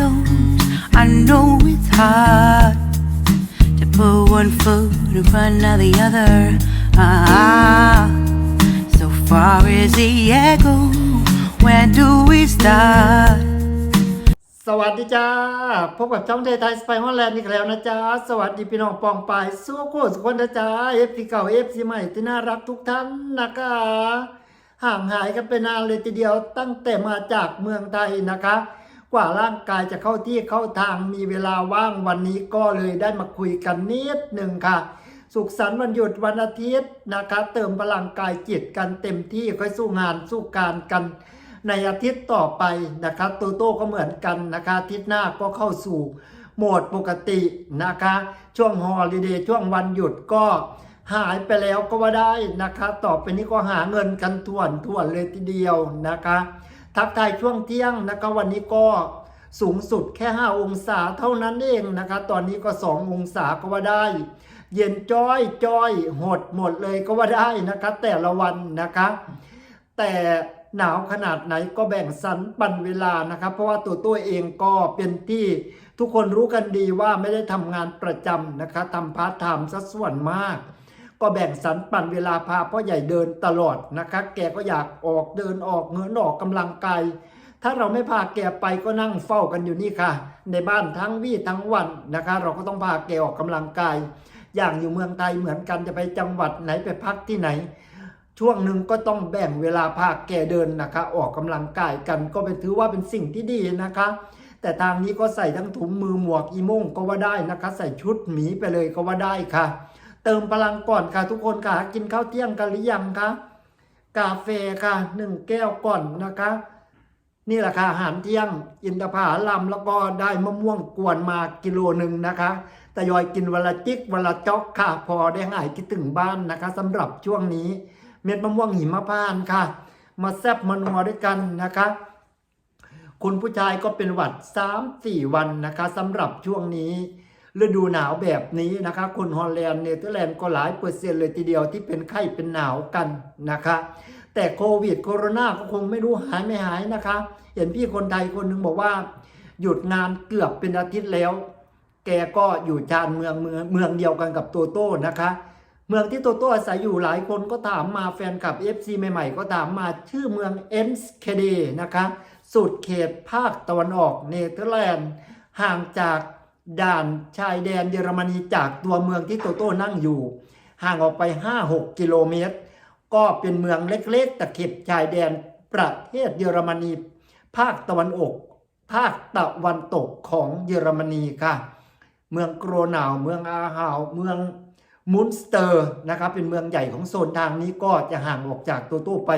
knows, I know it's hard to put one foot in front of the other. Ah, so far as the echo, where do we start? สวัสดีจ้า พบกับช่องไทยไทยสไปฮอลแลนด์อีกแล้วนะจ๊ะสวัสดีพี่น้องปองปายสู้โคสุคนนะจ๊ะเอฟซีเก่าเอฟซีใหม่ที่น่ารักทุกท่านนะคะ ห่างหายกันไปนานเลยทีเดียวตั้งแต่มาจากเมืองไทยนะคะ กว่าร่างกายจะเข้าที่เข้าทางมีเวลาว่างวันนี้ก็เลยได้มาคุยกันนิดหนึ่งค่ะ สุขสันต์วันหยุดวันอาทิตย์นะคะ เติมพลังกายจิตกันเต็มที่ค่อยสู้งานสู้การกัน ในอาทิตย์ต่อไปนะคะโตโต้ก็เหมือนกันนะคะอาทิตย์หน้าก็เข้าสู่โหมดปกตินะคะ ช่วงฮอลิเดย์ช่วงวันหยุดก็หายไปแล้วก็ว่าได้นะคะ ต่อไปนี้ก็หาเงินกันทวนทวนเลยทีเดียวนะคะ ทักทายช่วงเที่ยงนะคะวันนี้ก็สูงสุดแค่ 5 องศาเท่านั้นเองนะคะ ตอนนี้ก็ 2 องศาก็ว่าได้ เย็นจ้อยจ้อยหดหมดเลยก็ว่าได้นะคะ แต่ละวันนะคะ แต่หนาวขนาดไหนก็แบ่งสรรปันเวลานะครับ เพราะว่าตัวตัวเองก็เป็นที่ทุกคนรู้กันดีว่าไม่ได้ทำงานประจำนะคะทำพาร์ทไทม์ซะส่วนมาก ก็แบ่งสรรปันเวลาพาพ่อใหญ่เดินตลอดนะคะ แกก็อยากออกเดินออกเงินออกกำลังกายถ้าเราไม่พาแกไปก็นั่งเฝ้ากันอยู่นี่ค่ะ ในบ้านทั้งวี่ทั้งวันนะคะ เราก็ต้องพาแกออกกำลังกาย อย่างอยู่เมืองไทยเหมือนกันจะไปจังหวัดไหนไปพักที่ไหน ช่วงหนึ่งก็ต้องแบ่งเวลาพาแกเดินนะคะ ออกกำลังกายกันก็เป็นถือว่าเป็นสิ่งที่ดีนะคะ แต่ทางนี้ก็ใส่ทั้งถุงมือหมวกอีโม่งก็ว่าได้นะคะ ใส่ชุดหมีไปเลยก็ว่าได้ค่ะ เติมพลังก่อนค่ะ ทุกคนค่ะ กินข้าวเที่ยงกันหรือยังคะกาแฟค่ะหนึ่งแก้วก่อนนะคะ นี่แหละค่ะอาหารเที่ยง อินทผลัมแล้วก็ได้มะม่วงกวนมากิโลหนึ่งนะคะทยอยกินวันละจิกวันละจอกค่ะ พอได้หายคิดถึงบ้านนะคะสำหรับช่วงนี้ เม็ดมะม่วงหิมพานต์ค่ะ มาแซบมานัวด้วยกันนะคะคุณผู้ชายก็เป็นหวัด3-4วันนะคะสำหรับช่วงนี้ ฤดูหนาวแบบนี้นะคะคนฮอลแลนด์เนเธอร์แลนด์ก็หลายเปอร์เซ็นต์เลยทีเดียวที่เป็นไข้เป็นหนาวกันนะคะ แต่โควิดโคโรนาก็คงไม่รู้หายไม่หายนะคะ เห็นพี่คนไทยคนหนึ่งบอกว่า หยุดงานเกือบเป็นอาทิตย์แล้ว แกก็อยู่ชานเมืองเมืองเมืองเดียวกันกับโตโต้นะคะเมืองที่โตโต้อาศัยอยู่หลายคนก็ถามมาแฟนคลับ FC ใหม่ๆ ก็ถามมาชื่อเมืองเอ็นส์เคเดนะคะ สุดเขตภาคตะวันออกเนเธอร์แลนด์ ห่างจาก ด่านชายแดนเยอรมนีจากตัวเมืองที่โตโต้นั่งอยู่ ห่างออกไป 5-6 กิโลเมตร ก็เป็นเมืองเล็กๆ ตะเข็บชายแดนประเทศเยอรมนี ภาคตะวันออก ภาคตะวันตกของเยอรมนีค่ะ เมืองโกรนาว เมืองอาฮาว เมืองมุนสเตอร์นะครับเป็นเมืองใหญ่ของโซนทางนี้ก็จะห่างออกจากโตโต้ไป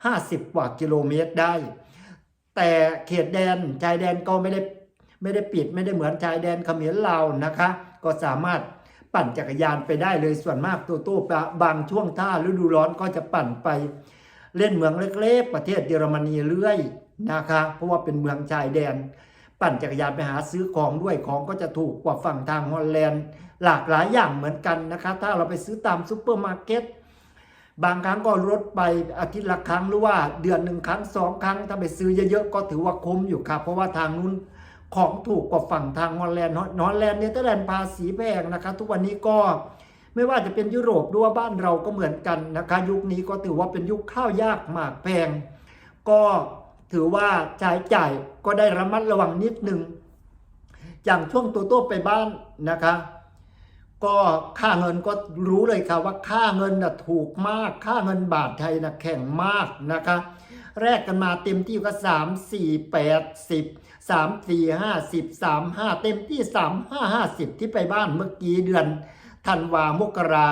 50 กว่ากิโลเมตรได้ แต่เขตแดนชายแดนก็ไม่ได้ ไม่ได้ปิดไม่ได้เหมือนชายแดนเขมรลาวนะคะ ก็สามารถปั่นจักรยานไปได้เลยส่วนมากโตโต้บางช่วงท่าฤดูร้อนก็จะปั่นไป เล่นเมืองเล็กๆ ประเทศเยอรมนีเรื่อยนะคะ เพราะว่าเป็นเมืองชายแดน ปั่นจักรยานไปหาซื้อของด้วยของก็จะถูกกว่าฝั่งทางฮอลแลนด์ หลากหลายอย่างเหมือนกันนะคะ ถ้าเราไปซื้อตามซูเปอร์มาร์เก็ตบางครั้งก็ลดไปอาทิตย์ละครั้งหรือว่าเดือนหนึ่งครั้งสองครั้งถ้าไปซื้อเยอะๆก็ถือว่าคุ้มอยู่ครับเพราะว่าทางนู้น ของถูกกว่าฝั่งทางฮอลแลนด์ฮอลแลนด์เนเธอร์แลนด์ภาษีแพงนะคะ ทุกวันนี้ก็ไม่ว่าจะเป็นยุโรปหรือว่าบ้านเราก็เหมือนกันนะคะ ยุคนี้ก็ถือว่าเป็นยุคข้าวยากหมากแพง ก็ถือว่าใช้จ่ายก็ได้ระมัดระวังนิดนึงอย่างช่วงตัวโต้ไปบ้านนะคะ ก็ค่าเงินก็รู้เลยค่ะว่าค่าเงินน่ะถูกมาก ค่าเงินบาทไทยน่ะแข็งมากนะคะ แรกกันมาเต็มที่ก็สามสี่แปดสิบสามสี่ห้าสิบสามห้าเต็มที่สามห้าห้าสิบที่ไปบ้านเมื่อกี้เดือนธันวามกรา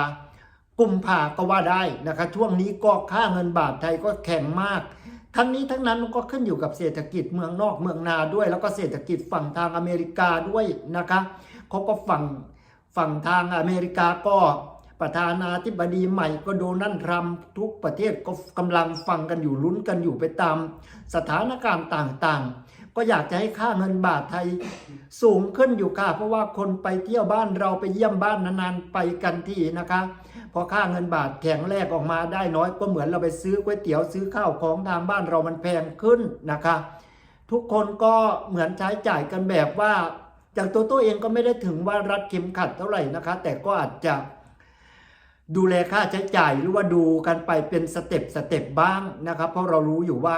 กุมภาก็ว่าได้นะคะช่วงนี้ก็ค่าเงินบาทไทยก็แข็งมาก ทั้งนี้ทั้งนั้นมันก็ขึ้นอยู่กับเศรษฐกิจเมืองนอกเมืองนาด้วย แล้วก็เศรษฐกิจฝั่งทางอเมริกาด้วยนะคะเขาก็ฝั่งฝั่งทางอเมริกาก็ ประธานาธิบดีใหม่ก็โดนัลด์ทรัมป์ทุกประเทศก็กำลังฟังกันอยู่ลุ้นกันอยู่ไปตาม สถานการณ์ต่างๆ ก็อยากจะให้ค่าเงินบาทไทยสูงขึ้นอยู่ค่ะ เพราะว่าคนไปเที่ยวบ้านเราไปเยี่ยมบ้านนานๆไปกันทีนะคะ พอค่าเงินบาทแข็งแรกออกมาได้น้อยก็เหมือนเราไปซื้อก๋วยเตี๋ยวซื้อข้าวของทางบ้านเรามันแพงขึ้นนะคะ ทุกคนก็เหมือนใช้จ่ายกันแบบว่าอย่างตัวตัวเองก็ไม่ได้ถึงว่ารัดเข็มขัดเท่าไหร่นะคะ แต่ก็อาจจะ ดูแลค่าใช้จ่ายหรือว่าดูกันไปเป็นสเต็ปสเต็ปบ้างนะครับ เพราะเรารู้อยู่ว่า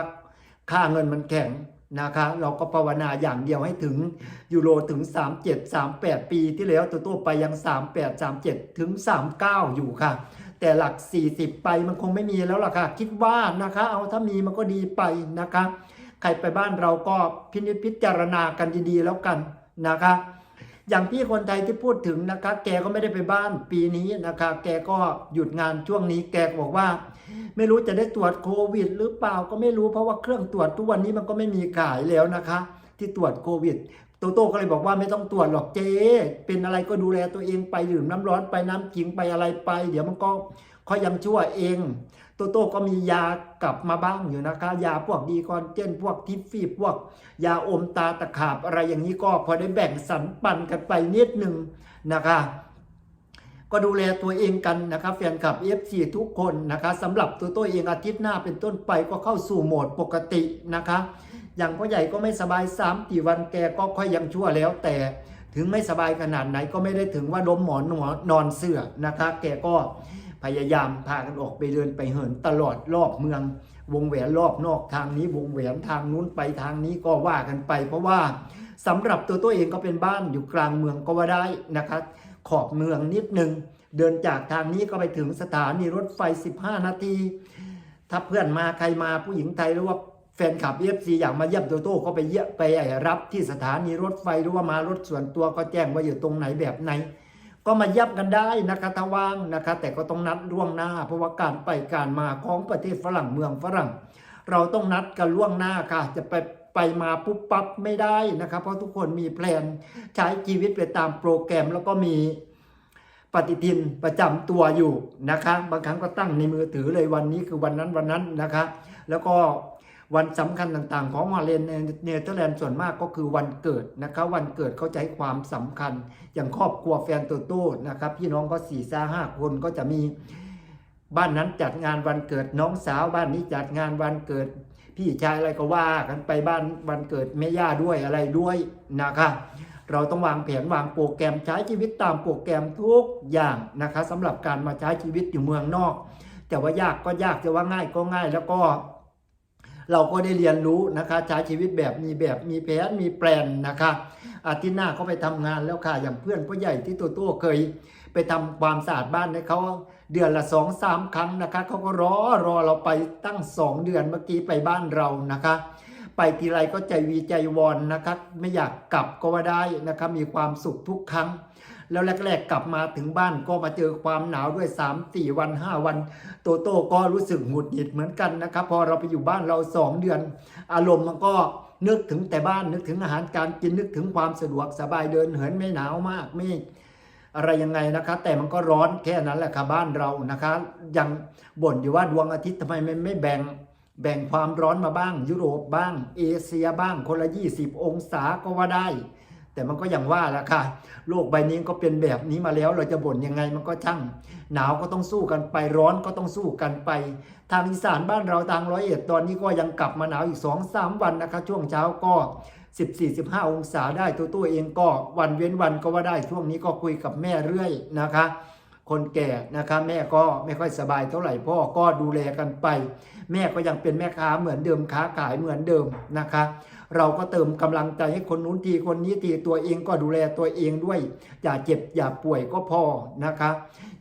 ค่าเงินมันแข็งนะคะเราก็ภาวนาอย่างเดียวให้ถึงยูโรถึง 37 38 ปีที่แล้วตัวตัวไปยัง 38 37 ถึง 39 อยู่ค่ะ แต่หลัก 40 ไปมันคงไม่มีแล้วล่ะค่ะ คิดว่านะคะ เอาถ้ามีมันก็ดีไปนะคะ ใครไปบ้านเราก็พินิจพิจารณากันดีๆแล้วกันนะคะ อย่างพี่คนไทยที่พูดถึงนะคะ แกก็ไม่ได้ไปบ้านปีนี้นะคะ แกก็หยุดงานช่วงนี้ แกบอกว่า ไม่รู้จะได้ตรวจโควิด หรือเปล่าก็ไม่รู้เพราะว่าเครื่องตรวจทุกวันนี้มันก็ไม่มีขายแล้วนะคะ ที่ตรวจโควิดโตโต้ก็เลยบอกว่าไม่ต้องตรวจหรอกเจ๊เป็นอะไรก็ดูแลตัวเองไปดื่มน้ำร้อนไปน้ำจิงไปอะไรไป เดี๋ยวมันก็ค่อยยังชั่วเอง โตโต้ก็มียากลับมาบ้างอยู่นะคะ ยาพวกดีคอนเจนพวกทิฟฟี่พวก ยาอมตาตะขาบอะไรอย่างนี้ก็พอได้แบ่งสรรปันกันไปนิดหนึ่งนะคะก็ดูแลตัวเองกันนะครับแฟนคลับ FC ทุกคนนะคะสำหรับตัวตัวเองอาทิตย์หน้าเป็นต้นไปก็เข้าสู่โหมดปกตินะคะ อย่างพ่อใหญ่ก็ไม่สบายสามกี่วันแกก็ค่อยยังชั่วแล้ว แต่ถึงไม่สบายขนาดไหนก็ไม่ได้ถึงว่าล้มหมอนนอนเสื่อนะคะ แกก็ พยายามพากันออกไปเดินไปเหินตลอดรอบเมือง วงแหวนรอบนอกทางนี้วงแหวนทางนู้นไปทางนี้ก็ว่ากันไป เพราะว่าสำหรับตัวตัวเองก็เป็นบ้านอยู่กลางเมืองก็ว่าได้นะคะขอบเมืองนิดนึง เดินจากทางนี้ก็ไปถึงสถานีรถไฟ 15 นาที ถ้าเพื่อนมาใครมาผู้หญิงไทยหรือว่าแฟนคลับเอฟซีอยากมาเยี่ยมโตโต้ก็ไปเยี่ยมไปรับที่สถานีรถไฟหรือว่ามารถส่วนตัวก็แจ้งว่าอยู่ตรงไหนแบบไหน ก็มาเยี่ยมกันได้นะคะถ้าว่างนะคะ แต่ก็ต้องนัดล่วงหน้า เพราะว่าการไปการมาของประเทศฝรั่งเมืองฝรั่ง เราต้องนัดกันล่วงหน้าค่ะ จะไปไปมาปุ๊บปั๊บไม่ได้นะครับ เพราะทุกคนมีแพลนใช้ชีวิตไปตามโปรแกรมแล้วก็มีปฏิทินประจำตัวอยู่นะคะ บางครั้งก็ตั้งในมือถือเลยวันนี้คือวันนั้นวันนั้นนะคะ แล้วก็ วันสำคัญต่างๆ ของฮอลแลนด์เนเธอร์แลนด์ส่วนมากก็คือวันเกิดนะคะวันเกิดเขาจะให้ความสำคัญ อย่างครอบครัวแฟนโตโต้นะครับพี่น้องก็สี่าห้าคนก็จะมีบ้านนั้นจัดงานวันเกิดน้องสาวบ้านนี้จัดงานวันเกิด พี่ชายอะไรก็ว่ากันไปบ้านวันเกิดแม่ย่าด้วยอะไรด้วยนะคะเราต้องวางแผนวางโปรแกรมใช้ชีวิตตามโปรแกรมทุกอย่างนะคะสำหรับการมาใช้ชีวิตอยู่เมืองนอก แต่ว่ายากก็ยากจะว่าง่ายก็ง่ายแล้วก็ เราก็ได้เรียนรู้นะคะใช้ชีวิตแบบมีแบบมีแผนมีแปลนนะคะอาทิตย์หน้าก็ไปทำงานแล้วค่ะอย่างเพื่อนผู้ใหญ่ที่ตัวตัวเคย ไปทำความสะอาดบ้านให้เขาเดือนละสองสามครั้งนะคะเขาก็รอรอเราไปตั้งสองเดือนเมื่อกี้ไปบ้านเรานะคะ ไปทีไรก็ใจวีใจวอนนะครับไม่อยากกลับก็ว่าได้นะครับมีความสุขทุกครั้ง แล้วแรก ๆ กลับมาถึงบ้านก็มาเจอความหนาวด้วย 3 4 วัน 5 วัน โตโต้ก็รู้สึกหงุดหงิดเหมือนกันนะครับ พอเราไปอยู่บ้านเรา 2 เดือน อารมณ์มันก็นึกถึงแต่บ้านนึกถึงอาหารการกินนึกถึงความสะดวกสบายเดินเหินไม่หนาวมากไม่อะไรยังไงนะคะ แต่มันก็ร้อนแค่นั้นแหละค่ะบ้านเรานะคะ ยังบ่นอยู่ว่าดวงอาทิตย์ทำไมไม่ไม่แบ่งแบ่งความร้อนมาบ้าง ยุโรปบ้าง เอเชียบ้าง คนละ 20 องศาก็ว่าได้ แต่มันก็อย่างว่าแหละค่ะ โลกใบนี้ก็เป็นแบบนี้มาแล้ว เราจะบ่นยังไงมันก็ช่าง หนาวก็ต้องสู้กันไป ร้อนก็ต้องสู้กันไป ทางอีสานบ้านเราทางร้อยเอ็ดตอนนี้ก็ยังกลับมาหนาวอีก2-3วันนะคะ ช่วงเช้าก็ 14-15 องศาได้ตัวตัวเองก็วันเว้นวันก็ว่าได้ช่วงนี้ก็คุยกับแม่เรื่อยนะคะ คนแก่นะคะแม่ก็ไม่ค่อยสบายเท่าไหร่พ่อก็ดูแลกันไป แม่ก็ยังเป็นแม่ค้าเหมือนเดิมค้าขายเหมือนเดิมนะคะ เราก็เติมกำลังใจให้คนนู้นทีคนนี้ทีตัวเองก็ดูแลตัวเองด้วย อย่าเจ็บอย่าป่วยก็พอนะคะ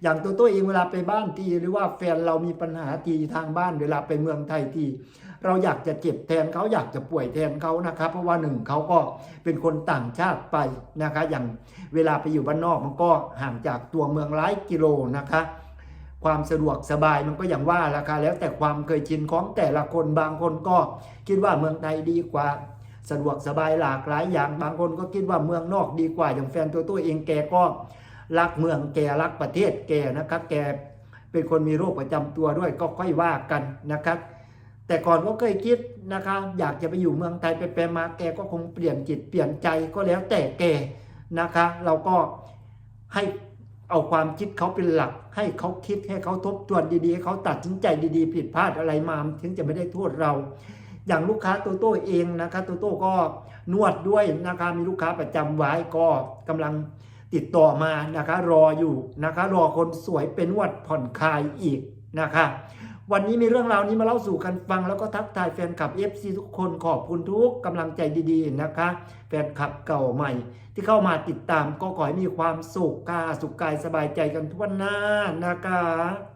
อย่างตัวตัวเองเวลาไปบ้านทีหรือว่าแฟนเรามีปัญหาทีทางบ้านเวลาไปเมืองไทยทีเราอยากจะเจ็บแทนเขาอยากจะป่วยแทนเขานะครับ เพราะว่าหนึ่งเขาก็เป็นคนต่างชาติไปนะคะ อย่างเวลาไปอยู่บ้านนอกมันก็ห่างจากตัวเมืองหลายกิโลนะคะ ความสะดวกสบายมันก็อย่างว่าราคาแล้วแต่ความเคยชินของแต่ละคนบางคนก็คิดว่าเมืองไทยดีกว่า สะดวกสบายหลากหลายอย่างบางคนก็คิดว่าเมืองนอกดีกว่า อย่างแฟนตัวตัวเองแกก็รักเมืองแกรักประเทศแกนะครับ แกเป็นคนมีโรคประจำตัวด้วยก็ค่อยว่ากันนะครับ แต่ก่อนก็เคยคิดนะคะอยากจะไปอยู่เมืองไทยไปไปมาแกก็คงเปลี่ยนจิตเปลี่ยนใจก็แล้วแต่แกนะคะ เราก็ให้ เอาความคิดเขาเป็นหลัก ให้เขาคิดให้เขาทบทวนดีๆให้เขาตัดสินใจดีๆ ผิดพลาดอะไรมาถึงจะไม่ได้โทษเรา อย่างลูกค้าโตโต้เองนะคะโตโต้ก็นวดด้วยนะคะมีลูกค้าประจำไว้ก็กำลังติดต่อมานะคะ รออยู่นะคะ รอคนสวยเป็นนวดผ่อนคลายอีกนะคะ วันนี้มีเรื่องราวนี้มาเล่าสู่กันฟัง แล้วก็ทักทายแฟนคลับ FC ทุกคนขอบคุณทุกกำลังใจดีๆนะคะ แฟนคลับเก่าใหม่ ที่เข้ามาติดตามก็ขอให้มีความสุขกาสุขกายสบายใจกันทุกวหน้านะคะ